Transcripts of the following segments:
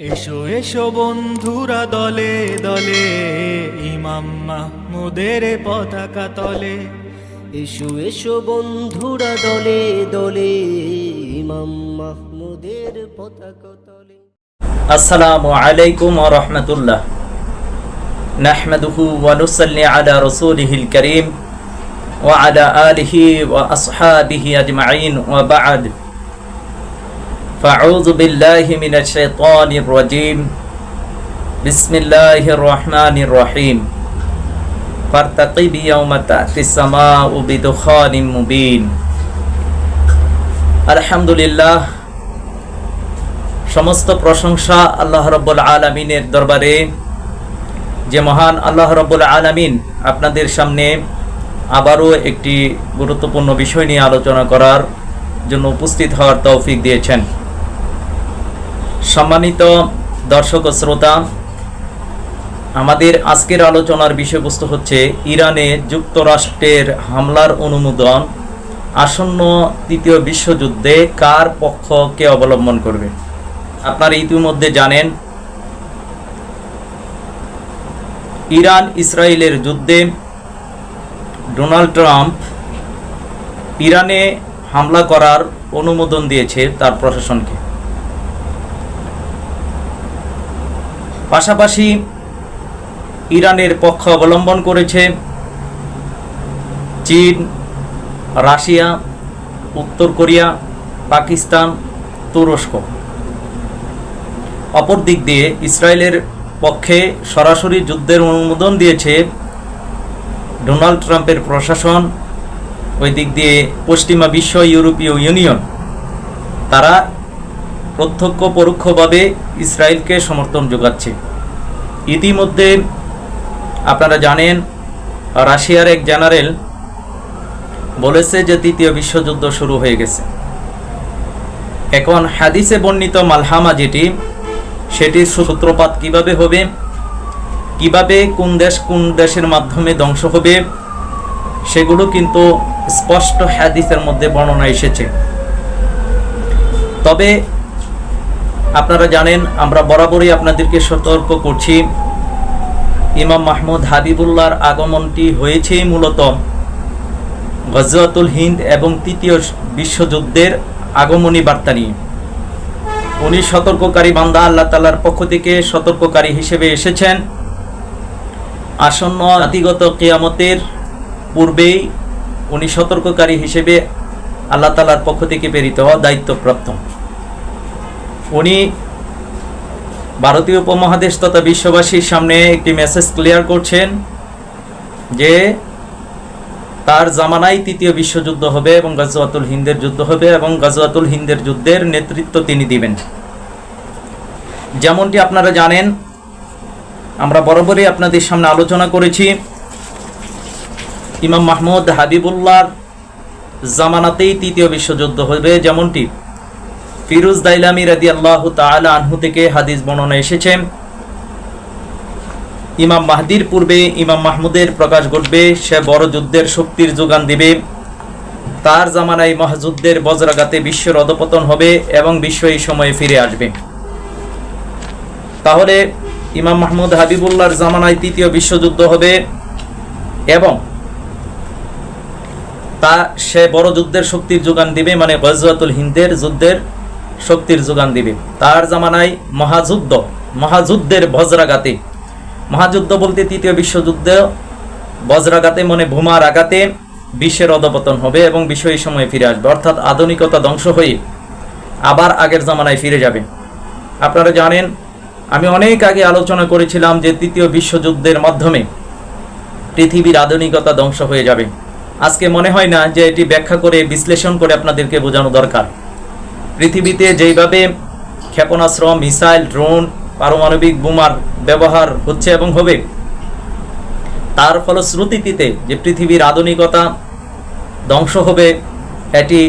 এসো এসো বন্ধুরা দলে দলে ইমাম মাহমুদের পতাকা তলে। এসো এসো বন্ধুরা দলে দলে ইমাম মাহমুদের পতাকা তলে। আসসালামু আলাইকুম রহমতুল্লাহ। নাহমাদুহু ওয়া নুসাল্লি আলা রাসূলিহিল কারীম ওয়া আলা আলিহি ওয়া আসহাবিহি আজমাইন ওয়া বা'দ। فأعوذ بالله من الشيطان الرجيم بسم الله الرحمن الرحيم فارتقب يوم تأتي السماء بدخان مبين الحمد لله সমস্ত প্রশংসা আল্লাহ রব্বুল আলমিনের দরবারে যে মহান আল্লাহ রব্বুল আলমিন আপনাদের সামনে আবারও একটি গুরুত্বপূর্ণ বিষয় নিয়ে আলোচনা করার জন্য উপস্থিত হওয়ার তৌফিক দিয়েছেন সম্মানিত দর্শক ও শ্রোতা, আমাদের আজকের আলোচনার বিষয়বস্তু হচ্ছে ইরানে যুক্তরাষ্ট্রের হামলার অনুমোদন, আসন্ন তৃতীয় বিশ্বযুদ্ধে কার পক্ষকে অবলম্বন করবে? আপনারা ইতিমধ্যে জানেন, ইরান ইসরায়েলের যুদ্ধে ডোনাল্ড ট্রাম্প ইরানে হামলা করার অনুমোদন দিয়েছে তার প্রশাসনকে। পাশাপাশি ইরানের পক্ষ অবলম্বন করেছে চীন, রাশিয়া, উত্তর কোরিয়া, পাকিস্তান, তুরস্ক। অপর দিক দিয়ে ইসরায়েলের পক্ষে সরাসরি যুদ্ধের অনুমোদন দিয়েছে ডোনাল্ড ট্রাম্পের প্রশাসন। ওই দিক দিয়ে পশ্চিমা বিশ্ব ইউরোপীয় ইউনিয়ন, তারা প্রত্যক্ষ পরোক্ষভাবে ইসরায়েলকে সমর্থন যোগাচ্ছে। ইতিমধ্যে আপনারা জানেন, রাশিয়ার এক জেনারেল বলেছে যে তৃতীয় বিশ্বযুদ্ধ শুরু হয়ে গেছে। এখন হাদিসে বর্ণিত মালহামা যেটি, সেটির সূত্রপাত কীভাবে হবে, কীভাবে কোন দেশ কোন দেশের মাধ্যমে ধ্বংস হবে, সেগুলো কিন্তু স্পষ্ট হাদিসের মধ্যে বর্ণনা এসেছে। তবে আপনারা জানেন, আমরা বরাবরই আপনাদেরকে সতর্ক করছি। ইমাম মাহমুদ হাবিবুল্লাহর আগমনটি হয়েছে মূলত গজওয়াতুল হিন্দ এবং তৃতীয় বিশ্বযুদ্ধের আগমনী বার্তা নিয়ে। উনি সতর্ককারী বান্দা, আল্লাহ তালার পক্ষ থেকে সতর্ককারী হিসেবে এসেছেন। আসন্ন জাতিগত কেয়ামতের পূর্বেই উনি সতর্ককারী হিসেবে আল্লাহ তালার পক্ষ থেকে প্রেরিত হওয়া দায়িত্বপ্রাপ্ত। উনি ভারতীয় উপমহাদেশ তথা বিশ্ববাসীর সামনে একটি মেসেজ ক্লিয়ার করছেন যে তার জামানায় তৃতীয় বিশ্বযুদ্ধ হবে এবং গাজওয়াতুল হিন্দের যুদ্ধ হবে এবং গাজওয়াতুল হিন্দের যুদ্ধের নেতৃত্ব তিনি দিবেন। যেমনটি আপনারা জানেন, আমরা বরাবরই আপনাদের সামনে আলোচনা করেছি, ইমাম মাহমুদ হাবিবুল্লাহর জামানাতেই তৃতীয় বিশ্বযুদ্ধ হবে যেমনটি ফিরুজ দাইলামি রাদি আল্লাহ তালা আনহু থেকে হাদিস বর্ণনা এসেছে। ইমাম মাহদির পূর্বে ইমাম মাহমুদের প্রকাশ ঘটবে, সে বড় যুদ্ধের শক্তির যোগান দিবে। তার জামানায় মহাযুদ্ধের বজ্রাঘাতে বিশ্বের অধপতন হবে এবং বিশ্ব এই সময়ে ফিরে আসবে। তাহলে ইমাম মাহমুদ হাবিবুল্লাহর জামানায় তৃতীয় বিশ্বযুদ্ধ হবে এবং তা সে বড় যুদ্ধের শক্তির যোগান দিবে মানে গজওয়াতুল হিন্দের যুদ্ধের শক্তির যোগান দিবে। তার জামানায় মহাযুদ্ধ, মহাযুদ্ধের বজ্রাঘাতে। মহাযুদ্ধ বলতে তৃতীয় বিশ্বযুদ্ধ, বজ্রাঘাতে মানে বোমার আঘাতে বিশ্বের অধপতন হবে এবং বিশ্ব এই সময়ে ফিরে আসবে। অর্থাৎ আধুনিকতা ধ্বংস হয়ে আবার আগের জামানায় ফিরে যাবে। আপনারা জানেন, আমি অনেক আগে আলোচনা করেছিলাম যে তৃতীয় বিশ্বযুদ্ধের মাধ্যমে পৃথিবীর আধুনিকতা ধ্বংস হয়ে যাবে। আজকে মনে হয় না যে এটি ব্যাখ্যা করে, বিশ্লেষণ করে আপনাদেরকে বোঝানো দরকার। পৃথিবীতে যেইভাবে ক্ষেপণাস্ত্র, মিসাইল, ড্রোন, পারমাণবিক বোমার ব্যবহার হচ্ছে এবং হবে, তার ফলশ্রুতিতে যে পৃথিবীর আধুনিকতা ধ্বংস হবে, এটি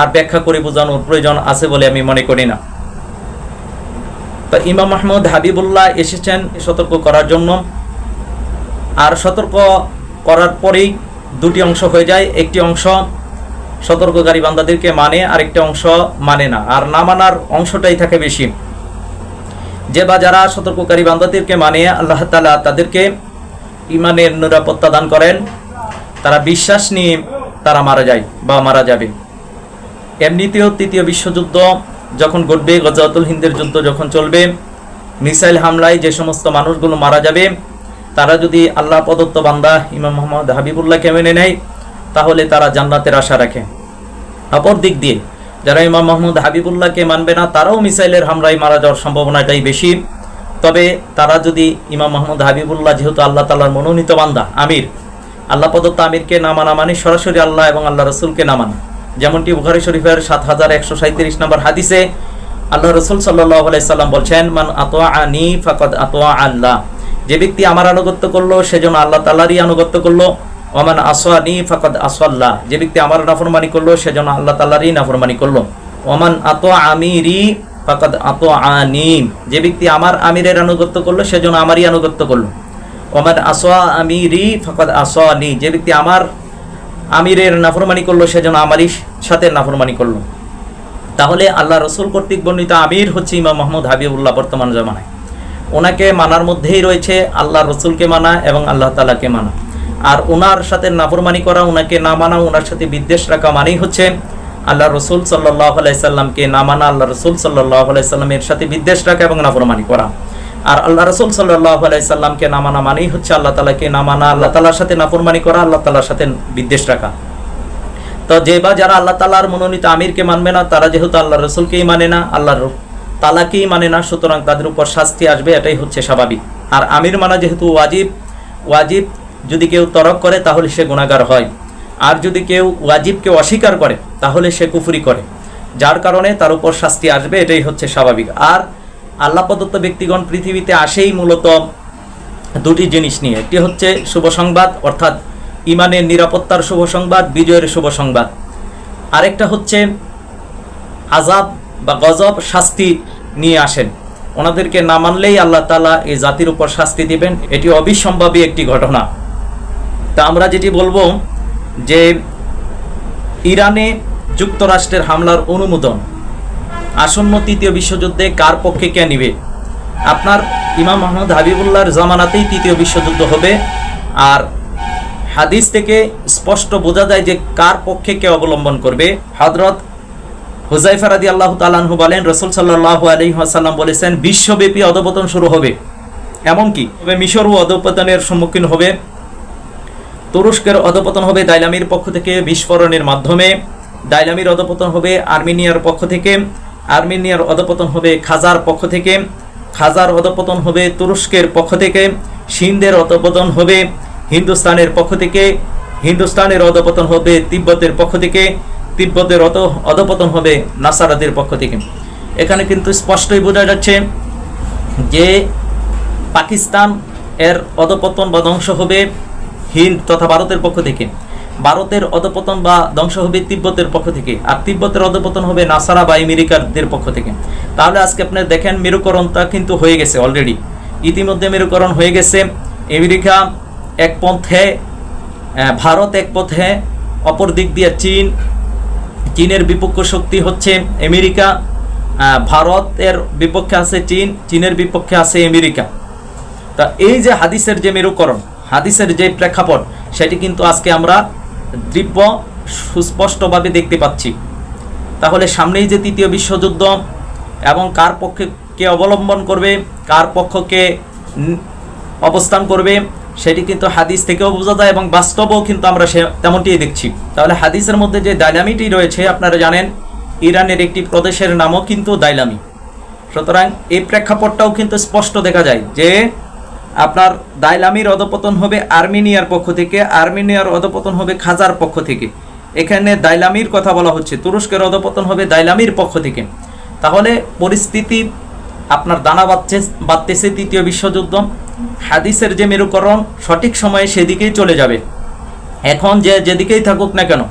আর ব্যাখ্যা করে বোঝানোর প্রয়োজন আছে বলে আমি মনে করি না। তো ইমাম মাহমুদ হাবিবুল্লাহ এসেছেন সতর্ক করার জন্য। আর সতর্ক করার পরেই দুটি অংশ হয়ে যায়। একটি অংশ সতর্ককারী বান্দাদেরকে মানে আরেকটা অংশ মানে না। আর না মানার অংশটাই থাকে বেশি। যে বা যারা সতর্ককারী বান্দাদেরকে মানে আল্লাহ তালা তাদেরকে ইমানের নিরাপত্তা দান করেন, তারা বিশ্বাস নিয়ে তারা মারা যায় বা মারা যাবে। এমনিতেও তৃতীয় বিশ্বযুদ্ধ যখন ঘটবে গজাতুল হিন্দের যুদ্ধ যখন চলবে, মিসাইল হামলায় যে সমস্ত মানুষগুলো মারা যাবে, তারা যদি আল্লাহ প্রদত্ত বান্দা ইমাম মোহাম্মদ হাবিবুল্লাহকে মেনে নেয় তাহলে তারা জান্নাতের আশা রাখে। অপর দিক দিয়ে, যারা ইমাম মোহাম্মদ হাবিবুল্লাহকে মানবে না, তারাও মিসাইলের হামলায় মারা যাওয়ার সম্ভাবনাটাই বেশি। তবে তারা যদি ইমাম মাহমুদ হাবিবুল্লাহ, যেহেতু আল্লাহ তালার মনোনীত বান্দা, আমির, আল্লাহ প্রদত্ত আমিরকে না মানা মানে সরাসরি আল্লাহ এবং আল্লাহ রসুলকে না মানা। যেমনটি বুখারি শরীফের সাত হাজার একশো সাঁত্রিশ নম্বর হাদিসে আল্লাহ রসুল সাল্লাহ আলাইসাল্লাম বলছেন, মান আতোয়া আনি ফাকদ আতোয়া আল্লাহ। যে ব্যক্তি আমার আনুগত্য করল সেজন্য আল্লাহ তাল্লারই আনুগত্য করল। ওমান আসওয়ানি ফাকদ আসওয়াল্লাহ। যে ব্যক্তি আমার নাফরমানি করল, সেজন্য আল্লাহ তাল্লারই নাফরমানি করল। ওমান আতোয়া আমিরি ফাকদ আতোয়া আনি যে ব্যক্তি আমার আমিরের আনুগত্য করল, সেজন্য আমারই আনুগত্য করল। ওমান আসওয়া আমিরি ফাকদ আসওয়ানি। যে ব্যক্তি আমার আমিরের নাফরমানি করল, সেজন্য আমারই সাথে নাফরমানি করল। তাহলে আল্লাহ রসুল কর্তৃক বর্ণিত আমির হচ্ছে ইমাম মোহাম্মদ হাবিবুল্লাহ বর্তমান জামানায়। ওনাকে মানার মধ্যেই রয়েছে আল্লাহ রসুলকে মানা এবং আল্লাহ তালাকে মানা। আর ওনার সাথে নাফরমানি করা ওনাকে না মানা ওনার সাথে বিদ্বেষ রাখা মানেই হচ্ছে আল্লাহ রসুল সাল্লাহ আলাইসাল্লামকে না মানা আল্লাহ রসুল সাল্লাহ আলাইসাল্লামের সাথে বিদ্বেষ রাখা এবং নাফরমানি করা। আর আল্লাহ রসুল সাল্লাহ আলাইসাল্লামকে না মানা মানেই হচ্ছে আল্লাহ তালাকে না মানা, আল্লাহ তালার সাথে নাফরমানি করা, আল্লাহ তালার সাথে বিদ্বেষ রাখা। তো যে বা যারা আল্লাহ তালার মনোনীত আমিরকে মানবে না, তারা যেহেতু আল্লাহ রসুলকেই মানে না, আল্লাহর তালাকেই মানে না, সুতরাং তাদের উপর শাস্তি আসবে, এটাই হচ্ছে স্বাভাবিক। আর আমির মানা যেহেতু ওয়াজিব ওয়াজিব যদি কেউ তরক করে, তাহলে সে গুণাগার হয়। আর যদি কেউ ওয়াজিবকে অস্বীকার করে, তাহলে সে কুফরি করে। যার কারণে তার উপর শাস্তি আসবে, এটাই হচ্ছে স্বাভাবিক। আর আল্লাহ প্রদত্ত ব্যক্তিগণ পৃথিবীতে আসেই মূলত দুটি জিনিস নিয়ে। একটি হচ্ছে শুভ সংবাদ, অর্থাৎ ইমানের নিরাপত্তার শুভ সংবাদ, বিজয়ের শুভ সংবাদ। আরেকটা হচ্ছে আজাব বা গজব, শাস্তি নিয়ে আসেন। ওনাদেরকে না মানলেই আল্লাহ তালা এই জাতির উপর শাস্তি দিবেন। এটি অবিসম্ভাবী একটি ঘটনা। তা আমরা যেটি বলব যে ইরানে যুক্তরাষ্ট্রের হামলার অনুমোদন। আসন্ন তৃতীয় বিশ্বযুদ্ধে কার পক্ষে কে নিবে? আপনার ইমাম মোহাম্মদ হাবিবুল্লাহর জামানাতেই তৃতীয় বিশ্বযুদ্ধ হবে। আর হাদিস থেকে স্পষ্ট বোঝা যায় যে কার পক্ষে কে অবলম্বন করবে। হজরত হুজাইফা রাদি আল্লাহ তালানহু বলেন, রসুল সাল্লাহ আলী আসাল্লাম বলেছেন, বিশ্বব্যাপী অধপতন শুরু হবে। এমনকি মিশরও অধপতনের সম্মুখীন হবে। তুরস্কের অধপতন হবে দাইলামির পক্ষ থেকে বিস্ফোরণের মাধ্যমে। দাইলামির অধপতন হবে আর্মেনিয়ার পক্ষ থেকে। আর্মেনিয়ার অধপতন হবে খাজার পক্ষ থেকে। খাজার অধপতন হবে তুরস্কের পক্ষ থেকে। সিন্ধের অধপতন হবে হিন্দুস্তানের পক্ষ থেকে। হিন্দুস্তানের অধপতন হবে তিব্বতের পক্ষ থেকে। তিব্বতের অত অধপতন হবে নাসারাদের পক্ষ থেকে। এখানে কিন্তু স্পষ্টই বোঝা যাচ্ছে যে পাকিস্তান এর অধপতন বা ধ্বংস হবে হিন্দ তথা ভারতের পক্ষ থেকে। ভারতের অধপতন বা ধ্বংস হবে তিব্বতের পক্ষ থেকে, আর তিব্বতের অধপতন হবে নাসারা বা আমেরিকারদের পক্ষ থেকে। তাহলে আজকে আপনি দেখেন মেরুকরণটা কিন্তু হয়ে গেছে অলরেডি ইতিমধ্যে মেরুকরণ হয়ে গেছে আমেরিকা, এক পথে ভারত এক পথে, অপর দিক দিয়ে চীন। চীনের বিপক্ষ শক্তি হচ্ছে আমেরিকা ভারতের বিপক্ষে আছে চীন, চীনের বিপক্ষে আছে আমেরিকা। তা এই যে হাদিসের যে মেরুকরণ হাদিসের যে প্রেক্ষাপট, সেটি কিন্তু আজকে আমরা দিব্য, সুস্পষ্টভাবে দেখতে পাচ্ছি। তাহলে সামনেই যে তৃতীয় বিশ্বযুদ্ধ এবং কার পক্ষে কে অবলম্বন করবে, কার পক্ষকে অবস্থান করবে, সেটি কিন্তু হাদিস থেকেও বোঝা যায় এবং বাস্তবেও কিন্তু আমরা সে, তেমনটিই দেখছি। তাহলে হাদিসের মধ্যে যে দাইলামিটি রয়েছে, আপনারা জানেন, ইরানের একটি প্রদেশের নামও কিন্তু দাইলামি। সুতরাং এই প্রেক্ষাপটটাও কিন্তু স্পষ্ট দেখা যায় যে আপনার দাইলামির অধপতন হবে আর্মেনিয়ার পক্ষ থেকে, আর্মেনিয়ার অধপতন হবে খাজার পক্ষ থেকে। এখানে দাইলামির কথা বলা হচ্ছে, তুরস্কের অধপতন হবে দাইলামির পক্ষ থেকে। তাহলে পরিস্থিতি আপনার দানা বাচ্ছে বাড়তেছে তৃতীয় বিশ্বযুদ্ধ। হাদিসের যে মেরুকরণ, সঠিক সময়ে সেদিকেই চলে যাবে। এখন যে যেদিকেই থাকুক না কেন,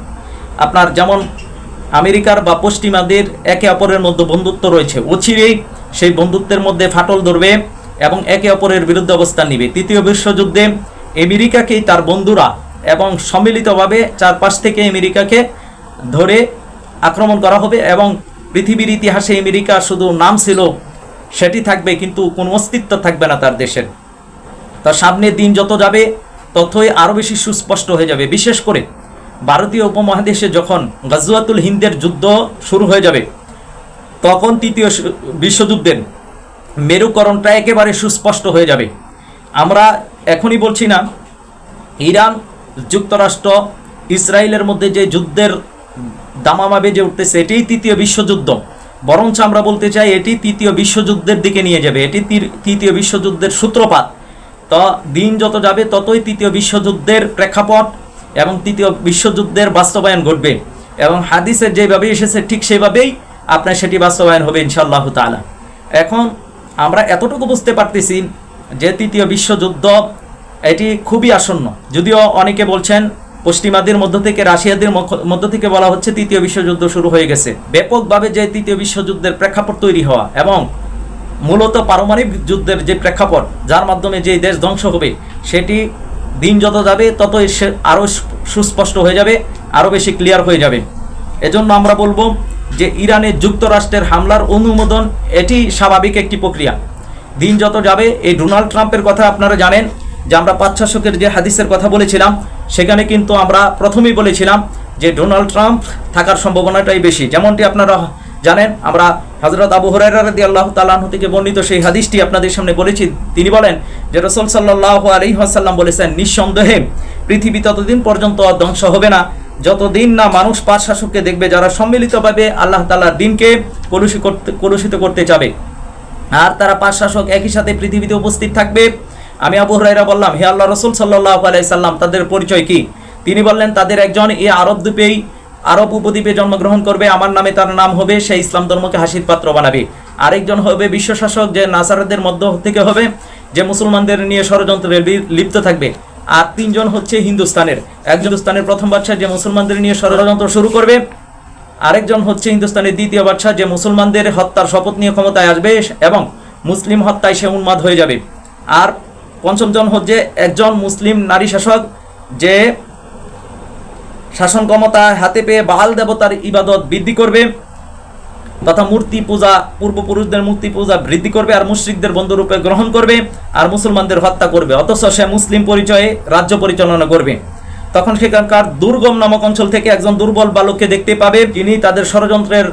আপনার যেমন আমেরিকার বা পশ্চিমাদের একে অপরের মধ্যে বন্ধুত্ব রয়েছে, অচিরেই সেই বন্ধুত্বের মধ্যে ফাটল ধরবে। এবং একে অপরের বিরুদ্ধে অবস্থান নিবে। তৃতীয় বিশ্বযুদ্ধে আমেরিকাকেই তার বন্ধুরা এবং সম্মিলিতভাবে চারপাশ থেকে আমেরিকাকে ধরে আক্রমণ করা হবে এবং পৃথিবীর ইতিহাসে আমেরিকা শুধু নাম ছিল, সেটি থাকবে কিন্তু কোনো অস্তিত্ব থাকবে না তার দেশের। তার সামনে দিন যত যাবে, ততই আরও বেশি সুস্পষ্ট হয়ে যাবে। বিশেষ করে ভারতীয় উপমহাদেশে যখন গাজওয়াতুল হিন্দের যুদ্ধ শুরু হয়ে যাবে, তখন তৃতীয় বিশ্বযুদ্ধের মেরুকরণটা একেবারে সুস্পষ্ট হয়ে যাবে। আমরা এখনই বলছি না, ইরান যুক্তরাষ্ট্র ইসরায়েলের মধ্যে যে যুদ্ধের দামামা বেজে উঠতেছে, এটিই তৃতীয় বিশ্বযুদ্ধ। বরঞ্চ আমরা বলতে চাই, এটি তৃতীয় বিশ্বযুদ্ধের দিকে নিয়ে যাবে। এটি তৃতীয় বিশ্বযুদ্ধের সূত্রপাত। তো, দিন যত যাবে, ততই তৃতীয় বিশ্বযুদ্ধের প্রেক্ষাপট এবং তৃতীয় বিশ্বযুদ্ধের বাস্তবায়ন ঘটবে। এবং হাদিসের যেভাবে এসেছে, ঠিক সেভাবেই আপনার সেটি বাস্তবায়ন হবে ইনশাআল্লাহ তাআলা। এখন আমরা এতটুকু বুঝতে পারতেছি যে তৃতীয় বিশ্বযুদ্ধ, এটি খুবই আসন্ন। যদিও অনেকে বলছেন পশ্চিমাদের মধ্য থেকে, রাশিয়াদের মধ্য- থেকে বলা হচ্ছে তৃতীয় বিশ্বযুদ্ধ শুরু হয়ে গেছে। ব্যাপকভাবে যে তৃতীয় বিশ্বযুদ্ধের প্রেক্ষাপট তৈরি হওয়া এবং মূলত পারমাণবিক যুদ্ধের যে প্রেক্ষাপট, যার মাধ্যমে যে দেশ ধ্বংস হবে, সেটি দিন যত যাবে, ততই সে আরও সুস্পষ্ট হয়ে যাবে, আরও বেশি ক্লিয়ার হয়ে যাবে। এজন্য আমরা বলব যে ইরানের যুক্তরাষ্ট্রের হামলার অনুমোদন, এটি স্বাভাবিক একটি প্রক্রিয়া। দিন যত যাবে, এই ডোনাল্ড ট্রাম্পের কথা আপনারা জানেন যে আমরা পাঁচ শাসকের যে হাদিসের কথা বলেছিলাম, সেখানে কিন্তু আমরা প্রথমেই বলেছিলাম যে ডোনাল্ড ট্রাম্প থাকার সম্ভাবনাটাই বেশি। যেমনটি আপনারা জানেন, আমরা হজরত আবু হরাইরা রাদি আল্লাহ তালাহ থেকে বর্ণিত সেই হাদিসটি আপনাদের সামনে বলেছি। তিনি বলেন যে রসুল সাল্লাহ আলী আসাল্লাম বলেছেন, নিঃসন্দেহে পৃথিবী ততদিন পর্যন্ত ধ্বংস হবে না। যতদিন না মানুষ পাঁচ শাসককে দেখবে, যারা সম্মিলিতভাবে আল্লাহ তালার দিনকে কলুষিত করতে কলুষিত করতে যাবে, আর তারা পাঁচ শাসক একই সাথে পৃথিবীতে উপস্থিত থাকবে। আমি আবু হরাইরা বললাম, হে আল্লাহ রসুল সাল্লাহ আলাইসাল্লাম তাদের পরিচয় কি? তিনি বললেন, তাদের একজন এই আরব দ্বীপেই, আরব উপদ্বীপে জন্মগ্রহণ করবে। আমার নামে তার নাম হবে, সে ইসলাম ধর্মকে হাসির পাত্র বানাবে। আরেকজন হবে বিশ্ব শাসক, যে নাসারদের মধ্য থেকে হবে, যে মুসলমানদের নিয়ে ষড়যন্ত্রে লিপ্ত থাকবে। আর তিনজন হচ্ছে হিন্দুস্তানের। একজন হিন্দুস্তানের প্রথম বাদশাহ যে মুসলমানদের নিয়ে ষড়যন্ত্র শুরু করবে, আরেকজন হচ্ছে হিন্দুস্তানের দ্বিতীয় বাদশাহ যে মুসলমানদের হত্যার শপথ নিয়ে ক্ষমতায় আসবে এবং মুসলিম হত্যায় সে উন্মাদ হয়ে যাবে। আর পঞ্চমজন হচ্ছে একজন মুসলিম নারী শাসক যে শাসন ক্ষমতা হাতে পেয়ে বাহাল দেবতার ইবাদত বৃদ্ধি করবে। তথা মূর্তি পূজা, পূর্বপুরুষদের মূর্তি পূজা বৃদ্ধি করবে আর মুশ্রিকদের বন্ধুরূপে গ্রহণ করবে আর মুসলমানদের হত্যা করবে। অথচ সে মুসলিম পরিচয়ে রাজ্য পরিচালনা করবে। তখন সেখানকার দুর্গম নামক অঞ্চল থেকে একজন দুর্বল বালককে দেখতে পাবে। তিনি তাদের ষড়যন্ত্রের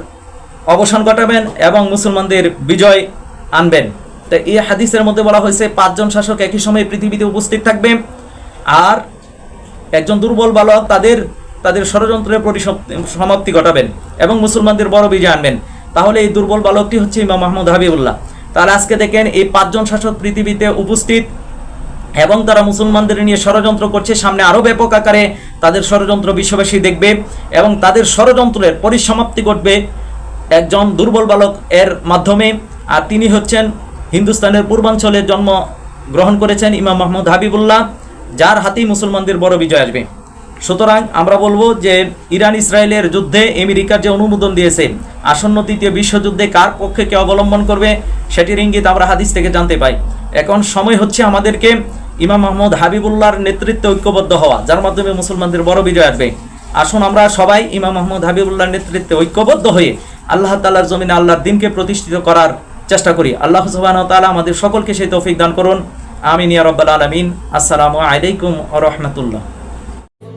অবসান ঘটাবেন এবং মুসলমানদের বিজয় আনবেন। তো এই হাদিসের মধ্যে বলা হয়েছে, পাঁচজন শাসক একই সময়ে পৃথিবীতে উপস্থিত থাকবে আর একজন দুর্বল বালক তাদের তাদের ষড়যন্ত্রের পরিসমাপ্তি সমাপ্তি ঘটাবেন এবং মুসলমানদের বড় বিজয় আনবেন। তাহলে এই দুর্বল বালকটি হচ্ছে ইমাম মাহমুদ হাবিবুল্লাহ। তাহলে আজকে দেখেন এই পাঁচজন শাসক পৃথিবীতে উপস্থিত এবং তারা মুসলমানদের নিয়ে ষড়যন্ত্র করছে। সামনে আরও ব্যাপক আকারে তাদের ষড়যন্ত্র বিশ্ববাসী দেখবে এবং তাদের ষড়যন্ত্রের পরিসমাপ্তি ঘটবে একজন দুর্বল বালক এর মাধ্যমে। আর তিনি হচ্ছেন হিন্দুস্তানের পূর্বাঞ্চলে জন্ম গ্রহণ করেছেন ইমাম মাহমুদ হাবিবুল্লাহ, যার হাতেই মুসলমানদের বড় বিজয় আসবে। সুতরাং আমরা বলব যে ইরান ইসরায়েলের যুদ্ধে আমেরিকার যে অনুমোদন দিয়েছে, আসন্ন তৃতীয় বিশ্বযুদ্ধে কার পক্ষে কে অবলম্বন করবে, সেটির ইঙ্গিত আমরা হাদিস থেকে জানতে পাই। এখন সময় হচ্ছে আমাদেরকে ইমাম মাহমুদ হাবিবুল্লাহর নেতৃত্বে ঐক্যবদ্ধ হওয়া, যার মাধ্যমে মুসলমানদের বড় বিজয় আসবে। আসুন আমরা সবাই ইমাম মাহমুদ হাবিবুল্লাহর নেতৃত্বে ঐক্যবদ্ধ হয়ে আল্লাহ তাল্লাহর জমিনে আল্লাহর দিনকে প্রতিষ্ঠিত করার চেষ্টা করি। আল্লাহ সুবাহ তাআলা আমাদের সকলকে সেই তৌফিক দান করুন। আমিন ইয়া রাব্বাল আলামিন। আসসালামু আলাইকুম রাহমাতুল্লাহ।